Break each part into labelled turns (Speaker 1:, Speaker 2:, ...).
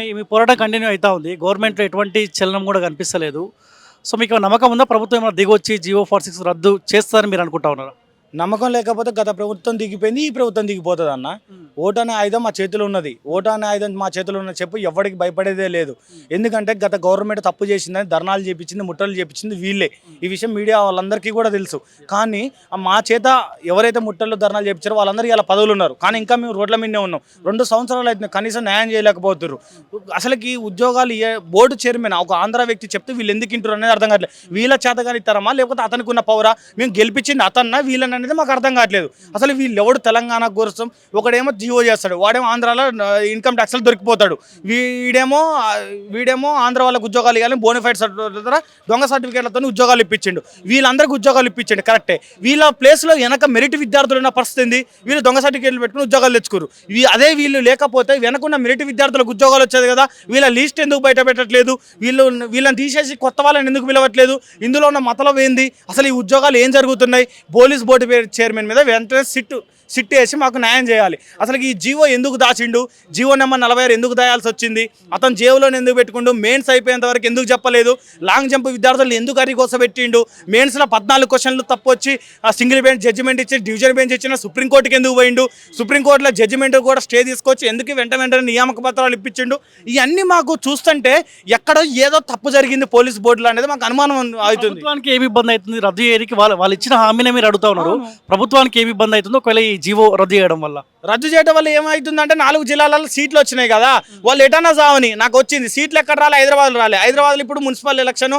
Speaker 1: మీ మీ పోరాటం కంటిన్యూ అవుతా ఉంది. గవర్నమెంట్లో ఎటువంటి చలనం కూడా కనిపిస్తలేదు. సో మీకు నమ్మకం ఉందా? ప్రభుత్వం ఏమైనా దిగొచ్చి జియో ఫార్ సిక్స్ రద్దు చేస్తారని మీరు అనుకుంటా ఉన్నారా?
Speaker 2: నమ్మకం లేకపోతే గత ప్రభుత్వం దిగిపోయింది ఈ ప్రభుత్వం దిగిపోతుంది అన్న ఓటు అనే ఆయుధం మా చేతిలో ఉన్నది. ఓటు అనే ఆయుధం మా చేతిలో ఉన్న చెప్పు ఎవరికి భయపడేదే లేదు. ఎందుకంటే గత గవర్నమెంట్ తప్పు చేసిందని ధర్నాలు చేపించింది ముట్టలు చేపించింది వీళ్ళే. ఈ విషయం మీడియా వాళ్ళందరికీ కూడా తెలుసు. కానీ మా చేత ఎవరైతే ముట్టలు ధర్నాలు చేపించారో వాళ్ళందరికీ ఇలా పదవులు ఉన్నారు. కానీ ఇంకా మేము రోడ్ల మీదనే ఉన్నాం. రెండు సంవత్సరాలు అయితే కనీసం న్యాయం చేయలేకపోతున్నారు అసలుకి ఉద్యోగాలు ఏ బోర్డు చైర్మన్ ఒక ఆంధ్ర వ్యక్తి చెప్తే వీళ్ళు ఎందుకు ఇంటారు అనేది అర్థం కావట్లేదు. వీళ్ళ చేతగాని ఇస్తారమ్మా లేకపోతే అతనికి ఉన్న పౌరా? మేము గెలిపించింది అతన్న వీళ్ళని అనేది మాకు అర్థం కావట్లేదు. అసలు వీళ్ళు ఎవడు తెలంగాణ కోసం ఒకడేమో జియో చేస్తాడు వాడేమో ఆంధ్రాలో ఇన్కమ్ ట్యాక్స్లు దొరికిపోతాడు. వీడేమో వీడేమో ఆంధ్ర వాళ్ళకి ఉద్యోగాలు ఇవ్వాలి బోనిఫైడ్ సర్టిఫికేట్ దొంగ సర్టిఫికేట్లతో ఉద్యోగాలు ఇప్పించండు. వీళ్ళందరికీ ఉద్యోగాలు ఇప్పించండి కరెక్టే. వీళ్ళ ప్లేస్లో వెనక మెరిట్ విద్యార్థులు ఉన్న పరిస్థితి ఉంది వీళ్ళు దొంగ సర్టిఫికేట్లు పెట్టుకుని ఉద్యోగాలు తెచ్చుకోరు. అదే వీళ్ళు లేకపోతే వెనకున్న మెరిట్ విద్యార్థులకు ఉద్యోగాలు వచ్చేది కదా? వీళ్ళ లిస్ట్ ఎందుకు బయట పెట్టట్లేదు? వీళ్ళు వీళ్ళని తీసేసి కొత్త వాళ్ళని ఎందుకు పిలవట్లేదు? ఇందులో ఉన్న మతలం ఏంది? అసలు ఈ ఉద్యోగాలు ఏం జరుగుతున్నాయి? పోలీస్ బోర్డు చైర్మన్ మీద వెంటనే సిట్ సిట్ వేసి మాకు న్యాయం చేయాలి. అసలు ఈ జీవో ఎందుకు దాచిండు? జీవో నెంబర్ నలభై ఆరు ఎందుకు దాయాల్సి వచ్చింది? అతను జేబులో ఎందుకు పెట్టుకుంటూ మెయిన్స్ అయిపోయేంత వరకు ఎందుకు చెప్పలేదు? లాంగ్ జంప్ విద్యార్థులు ఎందుకు అరి కోసం పెట్టిండు మెయిన్స్లో పద్నాలుగు క్వశ్చన్లు తప్పు వచ్చి ఆ సింగిల్ బెంచ్ జడ్జిమెంట్ ఇచ్చి డివిజన్ బెంచ్ ఇచ్చిన సుప్రీంకోర్టుకి ఎందుకు పోయిండు? సుప్రీంకోర్టులో జడ్జిమెంట్ కూడా స్టే తీసుకొచ్చి ఎందుకు వెంట వెంటనే నియామక పత్రాలు ఇప్పించిండు? ఇవన్నీ మాకు చూస్తుంటే ఎక్కడో ఏదో తప్పు జరిగింది పోలీస్ బోర్డులో అనేది మాకు అనుమానం అవుతుంది.
Speaker 1: ప్రభుత్వానికి ఏమి ఇబ్బంది అవుతుంది? రద్దు చేయడానికి వాళ్ళు వాళ్ళు ఇచ్చిన హామీనే మీరు అడుగుతా ఉన్నారు. ప్రభుత్వానికి ఏమి ఇబ్బంది అవుతుందో? ఒకవేళ ఈ జీవో రద్దు చేయడం వల్ల.
Speaker 2: రద్దు చేయడం వల్ల ఏమవుతుందంటే నాలుగు జిల్లాలలో సీట్లు వచ్చినాయి కదా. వాళ్ళు ఎటన్నా సావని నాకు వచ్చింది. సీట్లు ఎక్కడ రాలే? హైదరాబాద్ రాలే. హైదరాబాద్లో ఇప్పుడు మున్సిపల్ ఎలక్షన్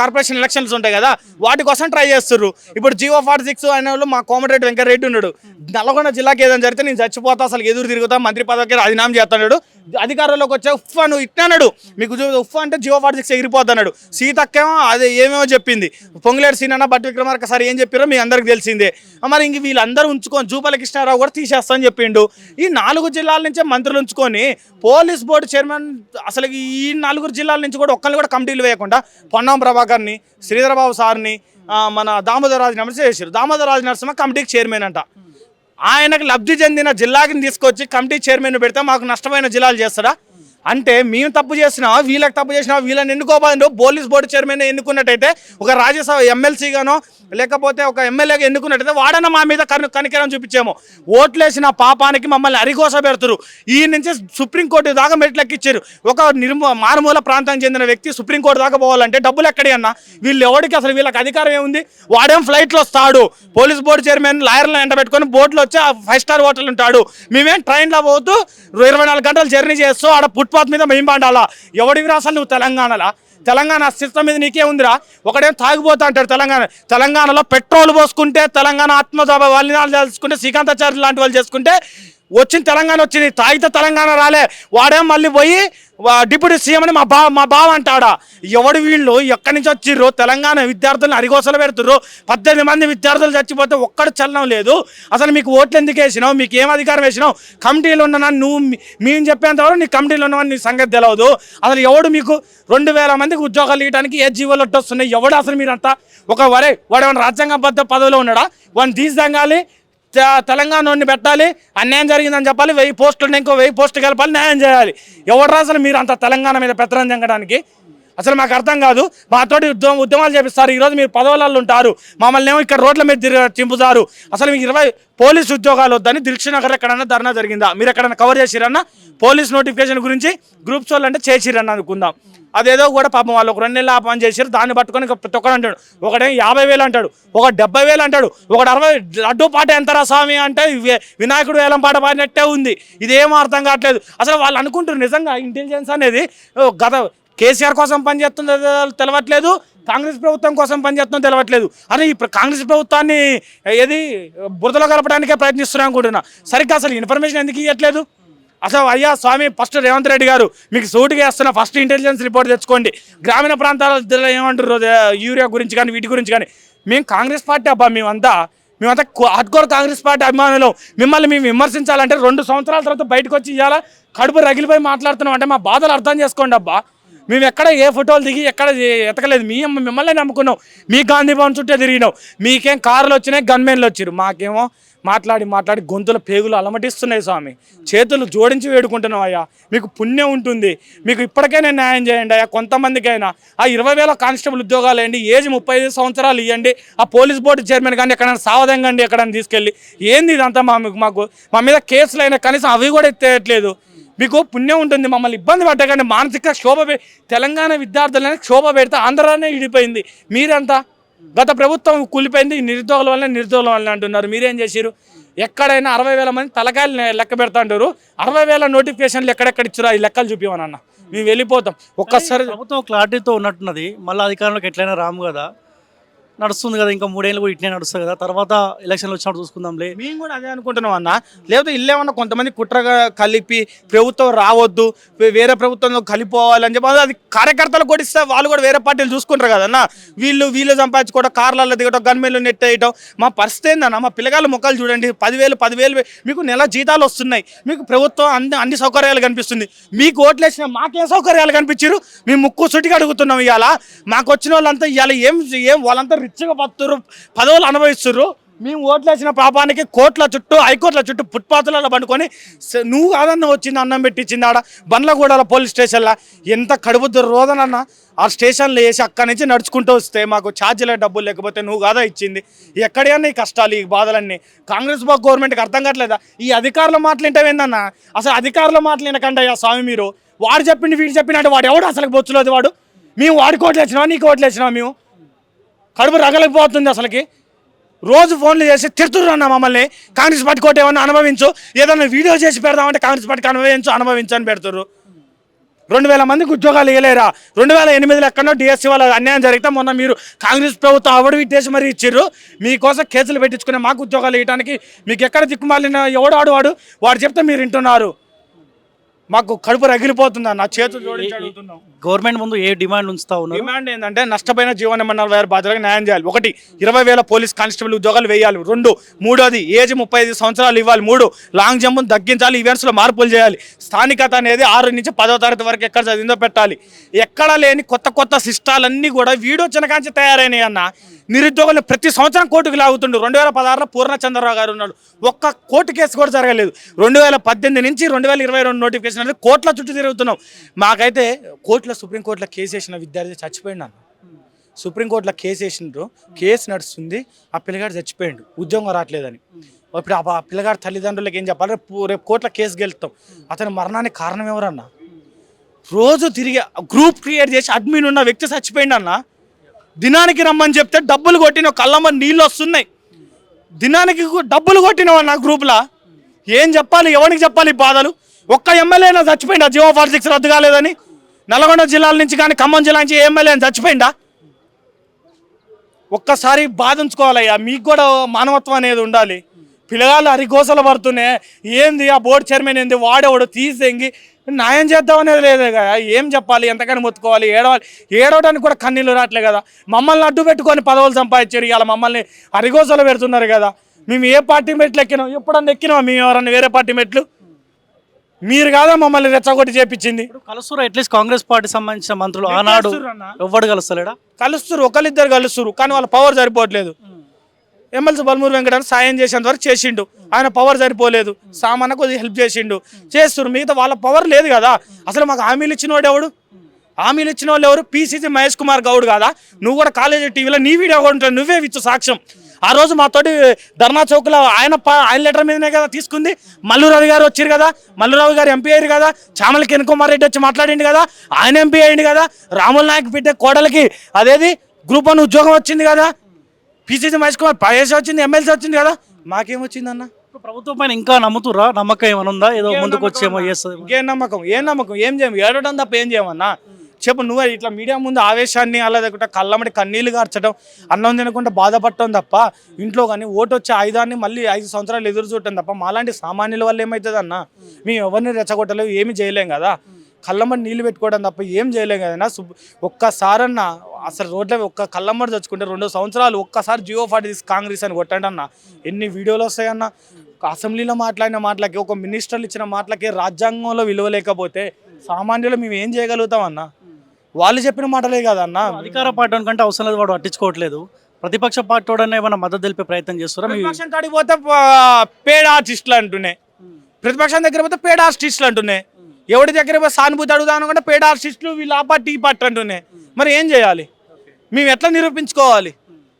Speaker 2: కార్పొరేషన్ ఎలక్షన్స్ ఉంటాయి కదా. వాటి కోసం ట్రై చేస్తుర్రు. ఇప్పుడు జియో ఫార్టీ సిక్స్ అనే వాళ్ళు మా కోమటిరెడ్డి వెంకటరెడ్డి ఉన్నాడు. నల్గొండ జిల్లాకి ఏదైనా జరిగితే నేను చచ్చిపోతా అసలు ఎదురు తిరుగుతా మంత్రి పదవికి రాజీనామా చేస్తున్నాడు అధికారంలోకి వచ్చే ఉఫ్ అను ఇట్టాడు మీకు ఉఫ్ అంటే జియో ఫార్టీ సిక్స్ ఎగిరిపోతున్నాడు సీతక్కేమో అదే ఏమేమో చెప్పింది. పొంగులేడు సీనన్న బట్టి విక్రమార్క సార్ ఏం చెప్పారో మీ అందరికి తెలిసిందే. మరి ఇంక వీళ్ళందరూ ఉంచుకొని జూపల కృష్ణారావు కూడా తీసేస్తా అని చెప్పిండు. ఈ నాలుగు జిల్లాల నుంచే మంత్రులు ఉంచుకొని పోలీస్ బోర్డు చైర్మన్ అసలు ఈ నలుగురు జిల్లాల నుంచి కూడా ఒక్కరిని కూడా కమిటీలు వేయకుండా పొన్నం ప్రభాకర్ని శ్రీధరబాబు సార్ని మన దామోదరరాజు నరసింహ చేశారు. దామోదరరాజు నరసింహ కమిటీకి చైర్మన్ అంట. ఆయనకు లబ్ధి చెందిన జిల్లాకి తీసుకొచ్చి కమిటీ చైర్మన్ పెడితే మాకు నష్టమైన జిల్లాలు చేస్తాడా? అంటే మేము తప్పు చేసినా వీళ్ళకి తప్పు చేసినా వీళ్ళని ఎన్నుకోబోదు పోలీస్ బోర్డు చైర్మన్ ఎన్నుకున్నట్టయితే ఒక రాజ్యసభ ఎమ్మెల్సీగానో లేకపోతే ఒక ఎమ్మెల్యేగా ఎన్నుకున్నట్టయితే వాడన మా మీద కను కనికరం చూపించాము. ఓట్లేసిన పాపానికి మమ్మల్ని అరిగోస పెడతారు. ఈ నుంచి సుప్రీంకోర్టు దాకా మెట్లెక్కిచ్చారు. ఒక నిర్మ మారుమూల ప్రాంతానికి చెందిన వ్యక్తి సుప్రీంకోర్టు దాకా పోవాలంటే డబ్బులు ఎక్కడి అన్న? వీళ్ళు ఎవరికి అసలు వీళ్ళకి అధికారం ఏముంది? వాడేం ఫ్లైట్లో వస్తాడు? పోలీస్ బోర్డు చైర్మన్ లాయర్లను ఎండబెట్టుకొని బోట్లో వచ్చి ఫైవ్ స్టార్ హోటల్ ఉంటాడు. మేమేం ట్రైన్లో పోతూ ఇరవై నాలుగు గంటలు జర్నీ చేస్తూ ఆడ ఫుట్పాత్ మీద మేము పండాలా ఎవడివి రాసాలి నువ్వు తెలంగాణలో? తెలంగాణ అస్తిత్వం మీద నీకే ఉందిరా? ఒకడేం తాగిపోతా అంటాడు తెలంగాణ. తెలంగాణలో పెట్రోల్ పోసుకుంటే తెలంగాణ ఆత్మసభ వాళ్ళని తెలుసుకుంటే శ్రీకాంతాచార్య లాంటి వాళ్ళు చేసుకుంటే వచ్చిన తెలంగాణ వచ్చింది. తాగితే తెలంగాణ రాలే. వాడేం మళ్ళీ పోయి డిప్యూటీ సీఎం అని మా బా మా బావ అంటాడా? ఎవడు వీళ్ళు ఎక్కడి నుంచి వచ్చిర్రు? తెలంగాణ విద్యార్థులను అరిగోసలు పెడుతుర్రు. పద్దెనిమిది మంది విద్యార్థులు చచ్చిపోతే ఒక్కడు చలనం లేదు. అసలు మీకు ఓట్లు ఎందుకు వేసినావు? మీకు ఏం అధికారం వేసినావు? కమిటీలు ఉన్న నువ్వు మీ- మేము చెప్పేంత వరకు నీ కమిటీలో ఉన్నవని నీ సంగతి తెలియదు అసలు ఎవడు మీకు రెండు వేల మందికి ఉద్యోగాలు ఇవ్వడానికి ఏ జీవోలు వస్తున్నాయి ఎవడు అసలు మీరంతా? ఒక వరే వాడు ఏమైనా రాజ్యాంగబద్ధ పదవిలో ఉన్నాడా? వాడిని తీసిదంగాలి తెలంగాణని పెట్టాలి అన్యాయం జరిగిందని చెప్పాలి వెయ్యి పోస్టులు ఇంకో వెయ్యి పోస్టులు కలపాలి న్యాయం చేయాలి. ఎవరు అసలు మీరు అంత తెలంగాణ మీద పెత్తనం చెంగడానికి అసలు మాకు అర్థం కాదు. మాతోటి ఉద్యమ ఉద్యమాలు చేపిస్తారు. ఈరోజు మీరు పదవులలో ఉంటారు. మమ్మల్ని ఏమో ఇక్కడ రోడ్ల మీద తిరిగి చింపుతారు. అసలు మీకు ఇరవై పోలీస్ ఉద్యోగాలు వద్దని దిల్క్ష నగర్ ఎక్కడన్నా ధర్నా జరిగిందా? మీరు ఎక్కడన్నా కవర్ చేసిరన్నా? పోలీస్ నోటిఫికేషన్ గురించి గ్రూప్స్ వాళ్ళు అంటే చేసిరన్నా అనుకుందాం. అదేదో కూడా పాపం వాళ్ళు ఒక రెండు నెలలు ఆ పని చేశారు దాన్ని పట్టుకొని ఇక ప్రతి అంటాడు ఒకడే యాభై వేలు అంటాడు ఒక డెబ్బై వేలు అంటాడు ఒకడు అరవై లడ్డు పాట ఎంతరా స్వామి అంటే వినాయకుడు వేలం పాట పాడినట్టే ఉంది. ఇదేం అర్థం కావట్లేదు. అసలు వాళ్ళు అనుకుంటారు నిజంగా ఇంటెలిజెన్స్ అనేది ఓ, గత కేసీఆర్ కోసం పనిచేస్తుందో తెలవట్లేదు కాంగ్రెస్ ప్రభుత్వం కోసం పనిచేస్తుందో తెలవట్లేదు. అని ఈ కాంగ్రెస్ ప్రభుత్వాన్ని ఏది బురదలో కలపడానికే ప్రయత్నిస్తున్నాం అనుకుంటున్నా. సరిగ్గా అసలు ఇన్ఫర్మేషన్ ఎందుకు ఇవ్వట్లేదు? అసలు అయ్యా స్వామి ఫస్ట్ రేవంత్ రెడ్డి గారు మీకు సూటుగా వేస్తున్న ఫస్ట్ ఇంటెలిజెన్స్ రిపోర్ట్ తెచ్చుకోండి. గ్రామీణ ప్రాంతాల ఏమంటారు యూరియా గురించి కానీ వీటి గురించి కానీ. మేము కాంగ్రెస్ పార్టీ అబ్బా మేమంతా మేమంతా హార్డ్కోర్ కాంగ్రెస్ పార్టీ అభిమానులు. మిమ్మల్ని మేము విమర్శించాలంటే రెండు సంవత్సరాల తర్వాత బయటకు వచ్చి ఇవ్వాలా కడుపు రగిలిపోయి మాట్లాడుతున్నాం అంటే మా బాధలు అర్థం చేసుకోండి అబ్బా. మేము ఎక్కడ ఏ ఫోటోలు దిగి ఎక్కడ ఎతకలేదు. మీ మిమ్మల్ని నమ్ముకున్నాం. మీ గాంధీ భవన్ చుట్టే తిరిగినాం. మీకేం కార్లు వచ్చినాయి? గన్మెన్లు వచ్చారు మాకేమో మాట్లాడి మాట్లాడి గొంతుల పేగులు అలమటిస్తున్నాయి స్వామి. చేతులు జోడించి వేడుకుంటున్నాం అయ్యా. మీకు పుణ్యం ఉంటుంది. మీకు ఇప్పటికైనా న్యాయం చేయండి అయ్యా. కొంతమందికైనా. ఆ ఇరవై వేల కానిస్టేబుల్ ఉద్యోగాలు వేయండి. ఏజ్ ముప్పై ఐదు సంవత్సరాలు ఇవ్వండి. ఆ పోలీస్ బోర్డు చైర్మన్ కానీ ఎక్కడైనా సావదంగండి ఎక్కడైనా తీసుకెళ్ళి. ఏంది ఇదంతా మా మాకు మా మీద కేసులు అయినా కనీసం అవి కూడా ఎత్తేయట్లేదు. మీకు పుణ్యం ఉంటుంది మమ్మల్ని ఇబ్బంది పట్టకండి మానసిక పె- తెలంగాణ విద్యార్థులనే శోభ పెడితే ఆంధ్రానే ఇడిపోయింది మీరంతా? గత ప్రభుత్వం కూలిపోయింది ఈ నిరుద్యోగుల వల్ల నిరుద్యోగుల వల్ల అంటున్నారు. మీరేం చేశారు ఎక్కడైనా అరవై వేల మంది తలకాయలు లెక్క పెడతా అంటారు అరవై వేల నోటిఫికేషన్లు ఎక్కడెక్కడ ఇచ్చారో? ఈ లెక్కలు చూపిమనన్న మేము వెళ్ళిపోతాం. ఒక్కసారి
Speaker 1: ప్రభుత్వం క్లారిటీతో ఉన్నట్టున్నది. మళ్ళీ అధికారంలోకి ఎట్లయినా రాము కదా. నడుస్తుంది కదా ఇంకా మూడేళ్ళు కూడా ఇట్లే నడుస్తుంది కదా తర్వాత ఎలక్షన్లు వచ్చినప్పుడు చూసుకుందాంలే.
Speaker 2: మేము కూడా అదే అనుకుంటున్నాం అన్న. లేకపోతే ఇల్లేమన్నా కొంతమంది కుట్రగా కలిపి ప్రభుత్వం రావద్దు వేరే ప్రభుత్వంలో కలిపోవాలని చెప్పి అది కార్యకర్తలు కూడా ఇస్తే వాళ్ళు కూడా వేరే పార్టీలు చూసుకుంటారు కదన్న వీళ్ళు వీళ్ళు సంపాదించుకోవడం కార్లలో దిగడం గన్మెన్లు నెట్టేయటం మా పరిస్థితి ఏందన్న? మా పిల్లగాళ్ళ ముఖాలు చూడండి పదివేలు పదివేలు మీకు నెల జీతాలు వస్తున్నాయి. మీకు ప్రభుత్వం అన్ని అన్ని సౌకర్యాలు కనిపిస్తుంది. మీకు ఓట్లు వేసిన మాకేం సౌకర్యాలు కనిపించారు మేము ముక్కు సుటిగా అడుగుతున్నాం ఇవాళ మాకు వచ్చిన వాళ్ళంతా ఇవాళ ఏం ఏం వాళ్ళంతా రిచ్గా బతున్నారు పదవులు అనుభవిస్తున్నారు మేము ఓట్లేసిన పాపానికి కోట్ల చుట్టూ హైకోర్టుల చుట్టూ ఫుట్పాత్లలో పండుకొని నువ్వు కాదన్న వచ్చింది అన్నం పెట్టించింది ఆడ బండ్లగూడల పోలీస్ స్టేషన్లో. ఎంత కడుపుద్దు రోజనన్న ఆ స్టేషన్లో వేసి అక్కడి నుంచి నడుచుకుంటూ వస్తే మాకు ఛార్జీల డబ్బులు లేకపోతే నువ్వు కాదా ఇచ్చింది? ఎక్కడైనా ఈ కష్టాలు ఈ బాధలన్నీ. కాంగ్రెస్ బాబు గవర్నమెంట్కి అర్థం కావట్లేదా? ఈ అధికారుల మాటలు ఏంటన్నా అసలు అధికారుల మాటలు వినకండి అయ్యా స్వామి మీరు. వాడు చెప్పింది వీడు చెప్పినట్టు వాడు ఎవడు అసలు బొచ్చులేదు వాడు? మేము వాడికి ఓట్లు వేసినావా నీకు ఓట్లు వేసినావా మేము? కడుపు రగలిపోతుంది అసలుకి. రోజు ఫోన్లు చేసి తిడుతున్నారు మమ్మల్ని. కాంగ్రెస్ పార్టీ కోట ఏమన్నా అనుభవించు. ఏదన్నా వీడియో చేసి పెడదామంటే కాంగ్రెస్ పార్టీకి అనుభవించు అనుభవించు అని పెడుతుర్రు. రెండు వేల మందికి ఉద్యోగాలు ఇవ్వలేరా రెండు వేల ఎనిమిదిలో ఎక్కడో డిఎస్సీ వాళ్ళ అన్యాయం జరిగితే మొన్న మీరు కాంగ్రెస్ ప్రభుత్వం అవడు ఇట్టేసి మరీ ఇచ్చిర్రు. మీకోసం కేసులు పెట్టించుకునే మాకు ఉద్యోగాలు ఇవ్వడానికి మీకు ఎక్కడ దిక్కుమాలిన ఎవడు ఆడు వాడు. వాడు చెప్తే మీరు వింటున్నారు. మాకు కడుపు రగిలిపోతుంది? నా చేతులు జోడించి
Speaker 1: గవర్నమెంట్ ముందు ఏ డిమాండ్ ఉంచుతా ఉన్నారు?
Speaker 2: డిమాండ్ ఏంటంటే నష్టపోయిన జీవన మండల వారి బాధ్యతలకు న్యాయం చేయాలి. ఒకటి ఇరవై వేల పోలీస్ కానిస్టేబుల్ ఉద్యోగాలు వేయాలి. రెండు మూడోది ఏజ్ ముప్పై ఐదు సంవత్సరాలు ఇవ్వాలి. మూడు లాంగ్ జంప్ను తగ్గించాలి. ఈవెంట్స్లో మార్పులు చేయాలి. స్థానికత అనేది ఆరు నుంచి పదో తరగతి వరకు ఎక్కడ చదివిందో పెట్టాలి. ఎక్కడ లేని కొత్త కొత్త సిస్టాలన్నీ కూడా వీడొచ్చిన కాంచి తయారైనాయి అన్న. నిరుద్యోగులు ప్రతి సంవత్సరం కోర్టుకు లాగుతుండు. రెండు వేల పదహారులో పూర్ణచంద్రరావు గారు ఉన్నాడు. ఒక్క కోర్టు కేసు కూడా జరగలేదు. రెండు వేల పద్దెనిమిది నుంచి రెండు వేల ఇరవై రెండు నోటిఫికేషన్ అనేది కోర్టుల చుట్టూ తిరుగుతున్నాం. మాకైతే కోర్టులో సుప్రీంకోర్టులో కేసు వేసిన విద్యార్థి చచ్చిపోయిండు సుప్రీంకోర్టులో కేసు వేసిండ్రు. కేసు నడుస్తుంది. ఆ పిల్లగాడు చచ్చిపోయిండు. ఉద్యోగం రావట్లేదని. ఇప్పుడు ఆ పిల్లగాడు తల్లిదండ్రులకు ఏం చెప్పాలి? రేపు రేపు కోర్టులో కేసు గెలుస్తాం అతని మరణానికి కారణం ఎవరన్నా? రోజు తిరిగి గ్రూప్ క్రియేట్ చేసి అడ్మిన్ ఉన్న వ్యక్తి చచ్చిపోయిండు అన్నా. దినానికి రమ్మని చెప్తే డబ్బులు కొట్టిన కళ్ళమ్మ నీళ్ళు వస్తున్నాయి. దినానికి డబ్బులు కొట్టినవా నా గ్రూప్లో? ఏం చెప్పాలి? ఎవరికి చెప్పాలి బాధలు? ఒక్క ఎమ్మెల్యేనా చచ్చిపోయిందా? జియో ఫార్ సిక్స్ రద్దు కాలేదని? నల్గొండ జిల్లాల నుంచి కానీ ఖమ్మం జిల్లా నుంచి ఎమ్మెల్యే చచ్చిపోయిందా? ఒక్కసారి బాధించుకోవాలయ్యా మీకు కూడా మానవత్వం అనేది ఉండాలి. పిల్లగాళ్ళు అరిగోసలు పడుతున్నాయి. ఏంది ఆ బోర్డు చైర్మన్ ఏంది? వాడేవాడు? తీసేంగి న్యాయం చేద్దాం అనేది లేదు కదా. ఏం చెప్పాలి? ఎంతకని మొత్తుకోవాలి? ఏడవాలి? ఏడవడానికి కూడా కన్నీళ్ళు రావట్లే కదా. మమ్మల్ని అడ్డు పెట్టుకొని పదవులు సంపాదించారు. ఇవాళ మమ్మల్ని అరిగోసలు పెడుతున్నారు కదా. మేము ఏ పార్టీ మెట్లు ఎక్కినాం? ఎప్పుడన్నా ఎక్కినాం మేము ఎవరన్నా వేరే పార్టీ మెట్లు? మీరు కాదా మమ్మల్ని రెచ్చగొట్టి చేపించింది?
Speaker 1: కలుస్తురా అట్లీస్ట్ కాంగ్రెస్ పార్టీ సంబంధించిన మంత్రులు. ఆనాడు. ఎవ్వడు కలుస్తలేడా?
Speaker 2: కలుస్తురు ఒకరిద్దరు కలుస్తురు కానీ వాళ్ళ పవర్ సరిపోవట్లేదు. ఎమ్మెల్సీ బల్మూరు వెంకట సాయం చేసేంత వరకు చేసిండు. ఆయన పవర్ సరిపోలేదు. సామాన్య కొద్దిగా హెల్ప్ చేసిండు. చేస్తున్నారు. మిగతా వాళ్ళ పవర్ లేదు కదా. అసలు మాకు హామీలు ఇచ్చిన ఎవడు? హామీలు ఇచ్చిన వాళ్ళు ఎవరు? పీసీసీ మహేష్ కుమార్ గౌడ్ కదా. నువ్వు కూడా కాలేజీ టీవీలో నీ వీడియో కూడా నువ్వే ఇచ్చు సాక్ష్యం. ఆ రోజు మాతోటి ధర్నా చౌక్లో ఆయన ప- ఆయన లెటర్ మీదనే కదా తీసుకుంది. మల్లురావు గారు వచ్చారు కదా. మల్లురావు గారు ఎంపీ అయ్యారు కదా. చామల కిరణ్ రెడ్డి వచ్చి మాట్లాడిండు కదా. ఆయన ఎంపీ అయ్యింది కదా. రాముల నాయక్ బిడ్డ కోడలికి అదేది? గ్రూప్ వన్ ఉద్యోగం వచ్చింది కదా. పీసీసీ మహేష్ కుమార్ పైఎస్ వచ్చింది ఎమ్మెల్సీ వచ్చింది కదా? మాకేమొచ్చింది అన్న
Speaker 1: ఇప్పుడు ప్రభుత్వం పైన ఇంకా నమ్ముతురా నమ్మకం ఏమైనా ఉందా? ఏదో ముందుకు వచ్చేమో చేస్తుంది
Speaker 2: ఇంకేం నమ్మకం? ఏం నమ్మకం? ఏం చేయం? ఏడవడం తప్ప ఏం చేయమన్నా చెప్పు నువ్వే ఇట్లా మీడియా ముందు ఆవేశాన్ని అలా లేకుండా కళ్ళమటి కన్నీళ్ళు కార్చడం అన్నం తినకుండా బాధపడటం తప్ప ఇంట్లో కానీ ఓటు వచ్చే ఆయుధాన్ని మళ్ళీ ఐదు సంవత్సరాలు ఎదురు చూడటం తప్ప మాలాంటి సామాన్యుల వల్ల ఏమవుతుంది అన్న మేము ఎవరిని రెచ్చగొట్టలేవు ఏమి చేయలేం కదా? కళ్ళమ్మడి నీళ్ళు పెట్టుకోవడం తప్ప ఏం చేయలేం కదన్నా శుభ్ ఒక్కసారన్న అసలు రోడ్ల ఒక్క కళ్ళమ్మడి తెచ్చుకుంటే రెండు సంవత్సరాలు ఒక్కసారి జియో ఫార్టీ సిక్స్ కాంగ్రెస్ అని కొట్టండి అన్న. ఎన్ని వీడియోలు వస్తాయన్న అసెంబ్లీలో మాట్లాడిన మాటలకి ఒక మినిస్టర్లు ఇచ్చిన మాటలకి రాజ్యాంగంలో విలువ లేకపోతే సామాన్యులు మేము ఏం చేయగలుగుతాం అన్న? వాళ్ళు చెప్పిన మాటలే కదన్న
Speaker 1: అధికార పార్టీ కంటే అవసరం లేదు వాడు పట్టించుకోవట్లేదు. ప్రతిపక్ష పార్టీ ఏమైనా మద్దతు తెలిపే ప్రయత్నం చేస్తారా?
Speaker 2: ప్రతిపక్షం కాడికి పోతే పేడ్ ఆర్టిస్టులు అంటున్నాయి. ప్రతిపక్షం దగ్గర పోతే పేడ్ ఆర్టిస్టులు అంటున్నాయి. ఎవరి దగ్గర పోయి సానుభూతి అడుగుదాం అనుకుంటే పేడ ఆర్టిస్టులు వీళ్ళు ఆ పార్టీ ఈ పార్టీ అంటున్నాయి. మరి ఏం చేయాలి? మేము ఎట్లా నిరూపించుకోవాలి?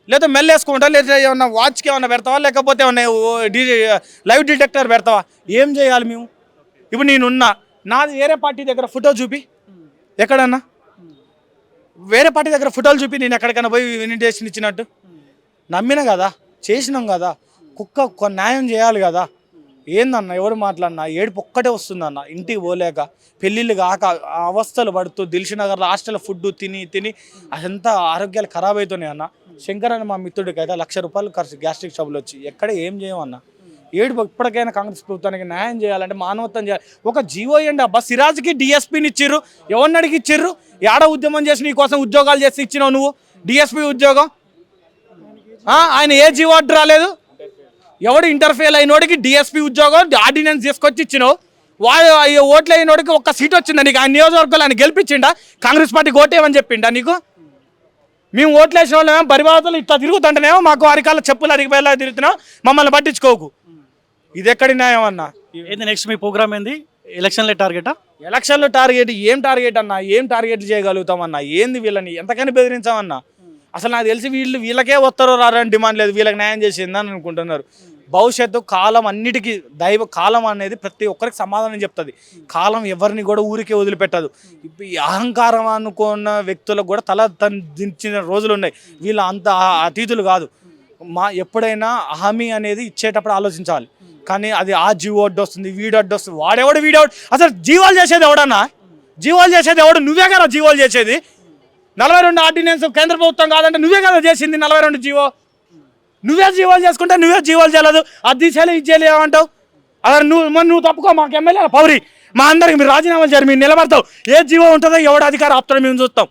Speaker 2: లేదా మెల్లేసుకుంటా లేదా ఏమన్నా వాచ్కి ఏమన్నా పెడతావా? లేకపోతే ఏమన్నా ఓ డి లైవ్ డిటెక్టర్ పెడతావా? ఏం చేయాలి మేము? ఇప్పుడు నేనున్నా నాది వేరే పార్టీ దగ్గర ఫోటో చూపి. ఎక్కడన్నా? వేరే పార్టీ దగ్గర ఫోటోలు చూపి నేను ఎక్కడికైనా పోయి ఇన్విటేషన్ ఇచ్చినట్టు. నమ్మిన కదా? చేసినాం కదా? కుక్క న్యాయం చేయాలి కదా? ఏందన్న ఎవరు మాట్లాడినా? ఏడుపు ఒక్కటే వస్తుందన్న. ఇంటికి పోలేక పెళ్ళిళ్ళు కాక అవస్థలు పడుతూ దిల్షి హాస్టల్ ఫుడ్ తిని తిని అదంతా ఆరోగ్యాలు ఖరాబ్ అవుతున్నాయి అన్న. శంకర్ అని మా మిత్రుడికి అయితే లక్ష రూపాయలు ఖర్చు గ్యాస్ట్రిక్ షాపులు వచ్చి ఎక్కడ ఏం చేయమన్న ఏడుపు ఇప్పటికైనా కాంగ్రెస్ ప్రభుత్వానికి న్యాయం చేయాలంటే మానవత్వం చేయాలి. ఒక జీవో ఇవ్వండి అబ్బా? సిరాజ్కి డిఎస్పీని ఇచ్చిర్రు. ఎవరిని అడిగి ఇచ్చిర్రు? ఏడ ఉద్యమం చేసి నీ కోసం ఉద్యోగాలు చేసి ఇచ్చినావు నువ్వు? డిఎస్పీ ఉద్యోగం? ఆయన ఏ జీవో అడ్డు రాలేదు? ఎవడు ఇంటర్ఫేల్ అయినోడికి డిఎస్పీ ఉద్యోగం ఆర్డినెన్స్ తీసుకొచ్చి ఇచ్చినావు. వాడు ఓట్లు అయినోడికి ఒక్క సీట్ వచ్చిందా నీకు? ఆయన నియోజకవర్గాలు ఆయన గెలిపించిండా? కాంగ్రెస్ పార్టీకి ఓటేయమని చెప్పిండా నీకు? మేము ఓట్లు వేసిన వాళ్ళేమో పరిబాధలు ఇట్లా తిరుగుతుంటేనేమో మాకు అరికాల చెప్పులు అరిగిపోయేలా తిరుగుతున్నావు. మమ్మల్ని పట్టించుకోకు. ఇది ఎక్కడి న్యాయం అన్నా?
Speaker 1: ఏంది నెక్స్ట్ మీ ప్రోగ్రామ్ ఏంది? ఎలక్షన్లే టార్గెటా?
Speaker 2: ఎలక్షన్లో టార్గెట్ ఏం టార్గెట్ అన్నా? ఏం టార్గెట్ చేయగలుగుతామన్నా ఏంది వీళ్ళని? ఎంతకని బెదిరించామన్నా అసలు నాకు తెలిసి వీళ్ళు వీళ్ళకే వస్తారో రారని డిమాండ్ లేదు వీళ్ళకి న్యాయం చేసిందని అనుకుంటున్నారు. భవిష్యత్తు కాలం అన్నిటికీ దైవ కాలం అనేది ప్రతి ఒక్కరికి సమాధానం చెప్తుంది. కాలం ఎవరిని కూడా ఊరికే వదిలిపెట్టదు. ఈ అహంకారం అనుకున్న వ్యక్తులకు కూడా తల తన్ దించిన రోజులు ఉన్నాయి. వీళ్ళు అంత అతీతులు కాదు. మా ఎప్పుడైనా హామీ అనేది ఇచ్చేటప్పుడు ఆలోచించాలి. కానీ అది ఆ జీవో అడ్డు వస్తుంది వీడు అడ్డు వస్తుంది. వాడెవడు వీడెవడు? అసలు జీవాలు చేసేది ఎవడన్నా? జీవాలు చేసేది ఎవడు? నువ్వే కదా జీవాలు చేసేది. నలభై రెండు ఆర్డినెన్స్ కేంద్ర ప్రభుత్వం కాదంటే నువ్వే కదా చేసింది నలభై రెండు జీవో. నువ్వే జీవాలు చేసుకుంటే నువ్వే జీవాలు చేయలేదు. అది తీసేయాలి ఇది చేయలేదు ఏమంటావు? అదే నువ్వు మరి నువ్వు తప్పుకో మాకు ఎమ్మెల్యే పౌరి. మా అందరికి మీరు రాజీనామాలు చేయాలి మీరు నిలబడతావు. ఏ జీవో ఉంటుందో ఎవడు అధికారం ఆపుతాడో మేము చూస్తాం.